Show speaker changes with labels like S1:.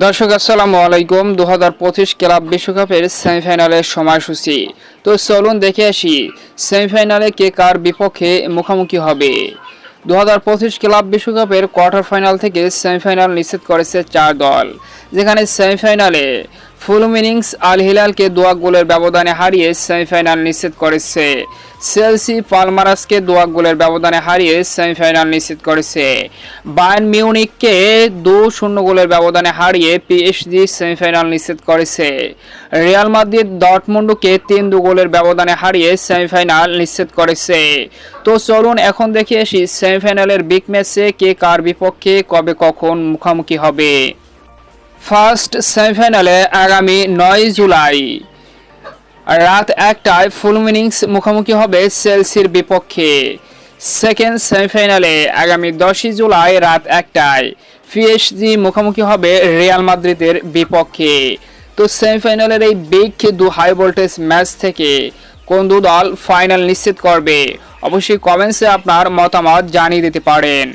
S1: দর্শক, আসসালামু আলাইকুম। দু হাজার পঁচিশ ক্লাব বিশ্বকাপের সেমিফাইনালের সময়সূচি। তো চলুন দেখে আসি, সেমিফাইনালে কে কার বিপক্ষে মুখোমুখি হবে। দু হাজার পঁচিশ ক্লাব বিশ্বকাপের কোয়ার্টার ফাইনাল থেকে সেমিফাইনাল নিশ্চিত করেছে চার দল, যেখানে সেমিফাইনালে ফুল মিনিংস আল হিলালকে দোয়া গোলের ব্যবধানে হারিয়ে সেমিফাইনাল নিশ্চিত করেছে। সেলসি পালমারাসকে দোয়া গোলের ব্যবধানে হারিয়ে সেমিফাইনাল নিশ্চিত করেছে। বায়ার্ন মিউনিককে দু শূন্য গোলের ব্যবধানে হারিয়ে পিএসজি সেমিফাইনাল নিশ্চিত করেছে। রিয়াল মাদ্রিদ ডটমুন্ডুকে তিন দু গোলের ব্যবধানে হারিয়ে সেমিফাইনাল নিশ্চিত করেছে। তো চলুন এখন দেখে আসি সেমিফাইনালের বিগ ম্যাচে কে কার বিপক্ষে কবে কখন মুখোমুখি হবে। ফার্স্ট সেমিফাইনালে আগামী নয় জুলাই। রাত একটায় ফুল মিনিংস মুখোমুখি হবে চেলসির বিপক্ষে। সেকেন্ড সেমিফাইনালে আগামী দশই জুলাই রাত একটায় পিএসজি মুখোমুখি হবে রিয়াল মাদ্রিদের বিপক্ষে। তো সেমিফাইনালের এই বিগ দু হাই ভোল্টেজ ম্যাচ থেকে কোন দু দল ফাইনাল নিশ্চিত করবে? অবশ্যই কমেন্টসে আপনার মতামত জানিয়ে দিতে পারেন।